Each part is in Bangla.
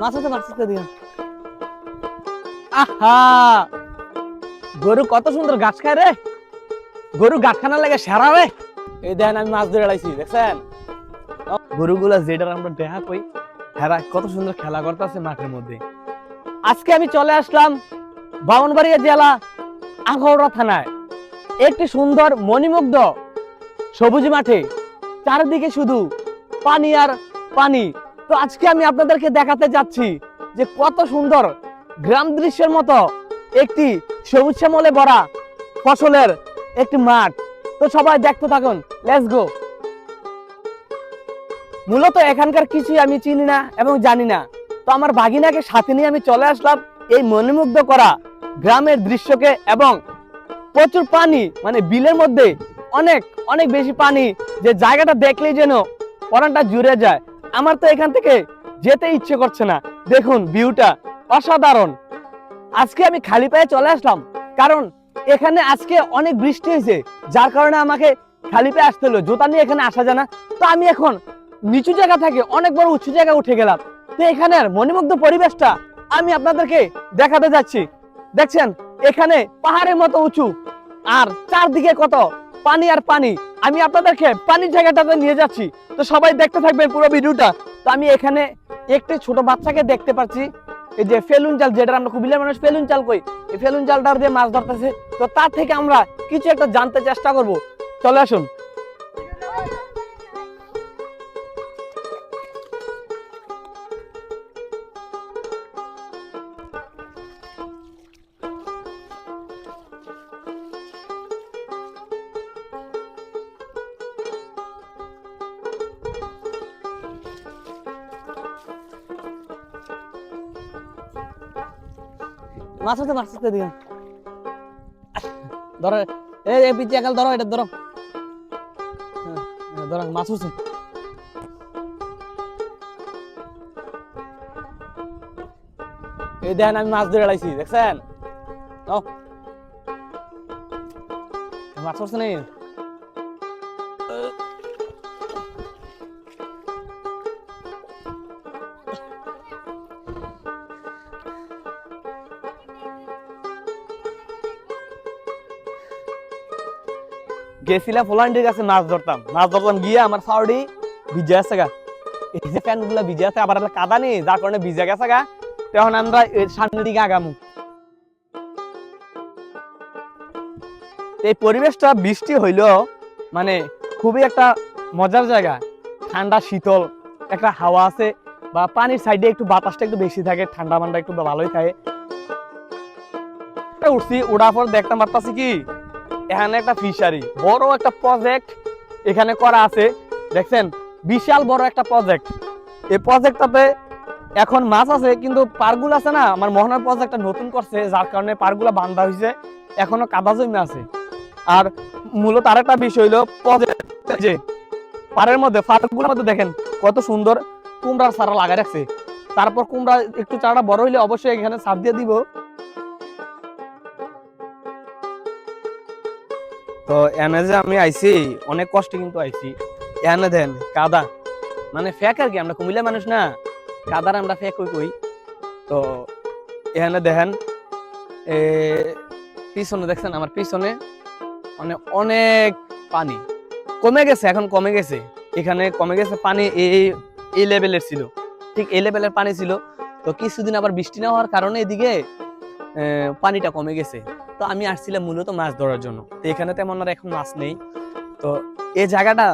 মাছ আছে মাছ আছে আহা! গরু কত সুন্দর গাছ খায় রে। গরু গাছ খানা লাগে সেরা রে। এই দেখেন, আমি মাছ ধরে এলাইছি দেখছেন? গরুগুলা যেটার আমরা দেখা কই, হেরা কত সুন্দর খেলা করতেছে মাঠের মধ্যে। আজকে আমি চলে আসলাম বামনবাড়িয়া জেলা আখাউড়া থানায়। একটি সুন্দর মণিমুগ্ধ সবুজ মাঠে, চারিদিকে শুধু পানি আর পানি। তো আজকে আমি আপনাদেরকে দেখাতে যাচ্ছি যে কত সুন্দর গ্রাম দৃশ্যের মতো একটি সবুজ শ্যামলে ভরা ফসলের একটি মাঠ। তো সবাই দেখতে থাকুন লেটস গো মূলত এখানকার কিছুই আমি চিনি না এবং জানি না। তো আমার ভাগিনাকে সাথে নিয়ে আমি চলে আসলাম এই মনোমুগ্ধ করা গ্রামের দৃশ্যকে এবং প্রচুর পানি মানে বিলের মধ্যে অনেক অনেক বেশি পানি, যে জায়গাটা দেখলেই যেন পরানটা জুড়ে যায়। আমার তো এখান থেকে যেতে ইচ্ছে করছে না। দেখুন, ভিউটা অসাধারণ। আজকে আমি খালি পায়ে চলে আসলাম, কারণ এখানে আজকে অনেক বৃষ্টি হয়েছে, যার কারণে আমাকে খালি পায়ে আসতে হলো। জুতা নিয়ে এখানে আসা যায় না। তো আমি এখন নিচু জায়গা থেকে অনেক বড় উঁচু জায়গায় উঠে গেলাম। তো এখানের মণিমুগ্ধ পরিবেশটা আমি আপনাদেরকে দেখাতে যাচ্ছি। দেখছেন? এখানে পাহাড়ের মতো উঁচু, আর চারদিকে কত পানি আর পানি। আমি আপনাদেরকে পানির জায়গাটাতে নিয়ে যাচ্ছি। তো সবাই দেখতে থাকবেন পুরো ভিডিওটা। তো আমি এখানে একটি ছোট বাচ্চাকে দেখতে পাচ্ছি। এই যে ফেলুন জাল যেটা আমরা কুমিল্লার মানুষ ফেলুন চাল কই, এই ফেলুন জালটা দিয়ে মাছ ধরতেছে। তো তার থেকে আমরা কিছু একটা জানতে চেষ্টা করব। চলে আসুন। মাছ আছে মাছ আছে দিকে ধরো এই পিছিয়ে একাল ধরো এটা ধরো। হ্যাঁ, হ্যাঁ, ধরো মাছ আছে এই দেখেন আমি মাছ ধরে এলাইছি দেখছেন। মাছ পড়ছে নেই গেছিলাম ফোলান্ডির কাছে মাছ ধরতাম। মাছ ধরতাম গিয়ে আমার ফাউডি ভিজে আছে গা। এই যে প্যান্টগুলা ভিজে আছে আবার কাদা নেই যার কারণে ভিজে গেছে গা। তখন আমরা সামনের দিকে আগামু। এই পরিবেশটা বৃষ্টি হইল মানে খুবই একটা মজার জায়গা ঠান্ডা শীতল, একটা হাওয়া আছে বা পানির সাইডে একটু বাতাসটা একটু বেশি থাকে ঠান্ডা মান্ডা একটু ভালোই থাকে। উঠছি ওড়ার পর দেখতাম পারতাছি কি? এখানে একটা ফিশারি বড় একটা প্রজেক্ট এখানে করা আছে। দেখছেন, বিশাল বড় একটা প্রজেক্ট এই প্রজেক্টটাতে এখন মাছ আছে, কিন্তু পারগুলো আছে না, আমার মোহনার প্রজেক্টটা নতুন করছে, যার কারণে পারগুলো বান্ধা হয়েছে এখনও কাদা জমি আছে। আর মূলত আরেকটা বিষয় হইল প্রজেক্ট যে, পাড়ের মধ্যে ফাটগুলোর মধ্যে দেখেন, কত সুন্দর কুমড়ার চারা লাগাই রাখছে। তারপর কুমড়া একটু চারা বড় হইলে অবশ্যই এখানে সার দিয়ে দিব। তো এনে যে আমি আইছি, অনেক কষ্টে কিন্তু আইছি। এনে দেন, কাদা। মানে ফেক আর কি, আমরা কুমিল্লা মানুষ না, কাদার আমরা ফেক কই কই। তো এখানে দেখেন এ, পিছনে দেখছেন আমার পিছনে মানে অনেক পানি। কমে গেছে, এখন কমে গেছে। এখানে কমে গেছে পানি এই এই লেভেলের ছিল। ঠিক এই লেভেলের পানি ছিল। তো কিছুদিন আবার বৃষ্টি না হওয়ার কারণে এদিকে পানিটা কমে গেছে। তো আমি আসছিলাম মূলত মাছ ধরার জন্য। তো এখানে তেমন আর এখন মাছ নেই। তো এই জায়গাটা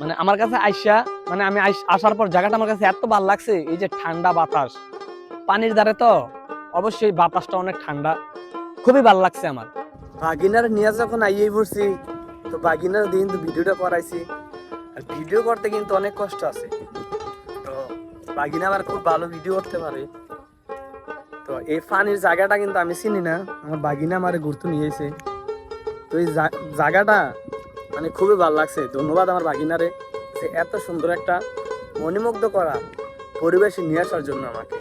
মানে আমার কাছে আইসা মানে আমি আসার পর জায়গাটা আমার কাছে এত ভালো লাগছে, এই যে ঠান্ডা বাতাস। পানির ধারে তো অবশ্যই বাতাসটা অনেক ঠান্ডা। খুবই ভালো লাগছে আমার। বাগিনার নিয়ে যখন আইয়েই পড়ছি, তো বাগিনার দিন তো ভিডিওটা করাইছি। আর ভিডিও করতে কিন্তু অনেক কষ্ট আছে। তো বাগিনা আবার খুব ভালো ভিডিও করতে পারে। তো এই ফানির জায়গাটা কিন্তু আমি চিনি না। আমার বাগিনা আমার ঘুরতে নিয়েছে তো এই জায়গাটা মানে খুবই ভালো লাগছে। ধন্যবাদ আমার বাগিনারে যে এত সুন্দর একটা মণিমুগ্ধ করা পরিবেশে নিয়ে আসার জন্য আমাকে।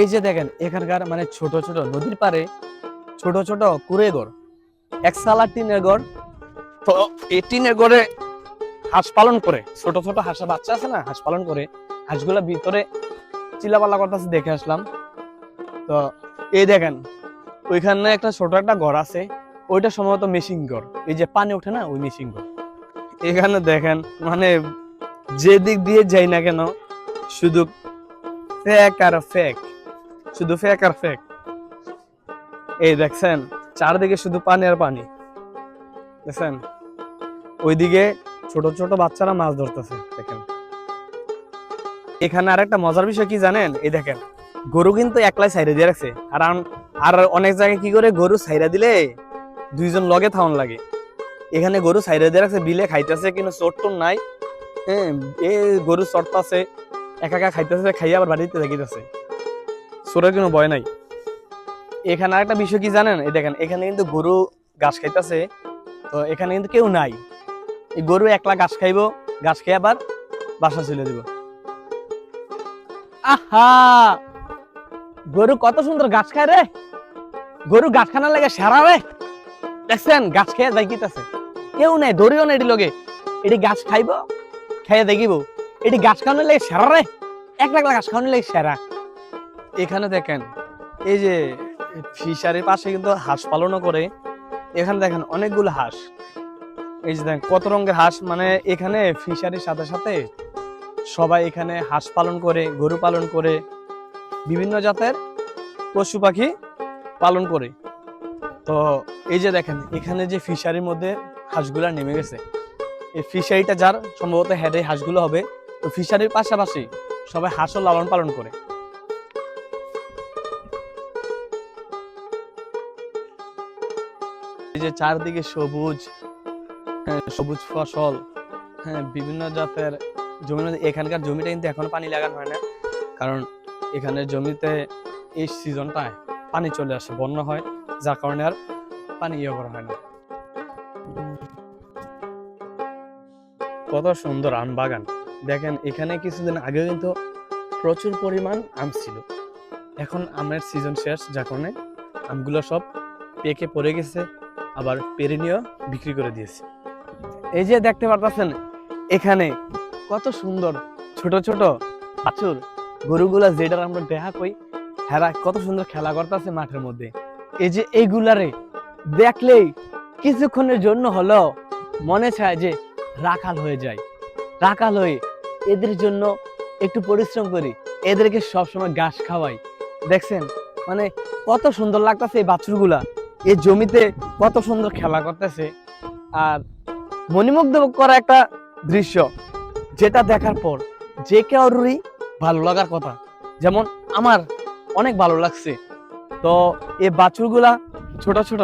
এই যে দেখেন, এখানকার মানে ছোট ছোট নদীর পারে ছোট ছোট কুড়ে ঘর। এক সালা টিনের ঘর। তো এই টিনের ঘরে হাঁস পালন করে, ছোট ছোট হাঁসের বাচ্চা আছে না, হাঁস পালন করে, হাঁসগুলা ভিতরে চিল্লাপাল্লা করতেছে দেখে আসলাম। তো এই দেখেন, ওইখানে একটা ছোট একটা ঘর আছে, ওইটা সম্ভবত মেশিন ঘর। এই যে পানি ওঠে না, ওই মেশিন ঘর। এখানে দেখেন মানে যে দিক দিয়ে যাই না কেন, শুধু ফেক আর ফেক শুধু ফেক আর ফেক এই দেখছেন, চারদিকে শুধু পানি আর পানি। দেখছেন? ওইদিকে ছোট ছোট বাচ্চারা মাছ ধরতেছে, দেখেন। এখানে আর একটা মজার বিষয় কি জানেন? এই দেখেন গরু কিন্তু একলাই সাইডে দিয়ে রাখছে। আর আর অনেক জায়গায় কি করে, গরু সাইডা দিলে দুইজন লগে থাউন লাগে। এখানে গরু সাইডে দিয়ে রাখছে, বিলে খাইতেছে, কিন্তু চোট টোট নাই। হ্যাঁ এ গরু চড়তাছে, একা একা খাইতেছে, খাইয়ে আবার বাড়িতে দেখিতেছে চোরের কোনো ভয় নাই। এখানে আরেকটা বিষয় কি জানেন? এই দেখেন, এখানে কিন্তু গরু ঘাস খাইতেছে, তো এখানে কিন্তু কেউ নাই। এই গরু একলা ঘাস খাইব, ঘাস খেয়ে আবার বাসা চলে দিব আহা! গরু কত সুন্দর গাছ খায় রে? গরু গাছ খানার লাগে সারা রে। দেখছেন, গাছ খেয়ে দেখিতেছে। কেউ নাই ধরিও না এটি এটি গাছ খাইব, খেয়ে দেখিব। এটি গাছ খাওয়ানোর লাগে সেরা রে। এক লাখ গাছ খাওয়ানোর লাগে সেরা। এখানে দেখেন, এই যে ফিশারির পাশে কিন্তু হাঁস পালনও করে। এখানে দেখেন অনেকগুলো হাঁস। এই যে দেখেন, কত রঙের হাঁস। মানে এখানে ফিশারির সাথে সাথে সবাই এখানে হাঁস পালন করে, গরু পালন করে। বিভিন্ন জাতের পশু পাখি পালন করে। তো এই যে দেখেন এখানে যে ফিশারির মধ্যে হাঁসগুলা নেমে গেছে। এই ফিশারিটা যার সম্ভবত হেডে হাঁসগুলো হবে তো ফিশারির পাশাপাশি সবাই হাঁসও লালন পালন করে। এই যে চারদিকে সবুজ হ্যাঁ, সবুজ ফসল হ্যাঁ বিভিন্ন জাতের মধ্যে এখানকার জমিটা কিন্তু এখনও পানি লাগানো হয় না। কারণ এখানে জমিতে এই সিজনটায় পানি চলে আসে, বন্যা হয়, যার কারণে আর পানি ইয়ে করা হয় না। কত সুন্দর আম বাগান। দেখেন, এখানে কিছুদিন আগে কিন্তু প্রচুর পরিমাণ আম ছিল। এখন আমের সিজন শেষ, যার কারণে আমগুলো সব পেকে পড়ে গেছে, আবার পেরে নিয়েও বিক্রি করে দিয়েছে। এই যে দেখতে পারতেছেন, এখানে কত সুন্দর ছোট ছোট বাছুর গরুগুলা যেটার আমরা দেখা কই, হেরা কত সুন্দর খেলা করতেছে মাঠের মধ্যে। এই যে এইগুলারে দেখলেই কিছুক্ষণের জন্য হলো মনে চায় যে রাখাল হয়ে যায়। রাখাল হয়ে এদের জন্য একটু পরিশ্রম করি, এদেরকে সবসময় ঘাস খাওয়াই। দেখছেন? মানে কত সুন্দর লাগতেছে এই বাছুরগুলা। এই জমিতে কত সুন্দর খেলা করতেছে। আর মণিমুগ্ধ করা একটা দৃশ্য, যেটা দেখার পর যে কারোরই ভালো লাগার কথা। যেমন আমার অনেক ভালো লাগছে। তো এই বাছুরগুলা ছোট ছোট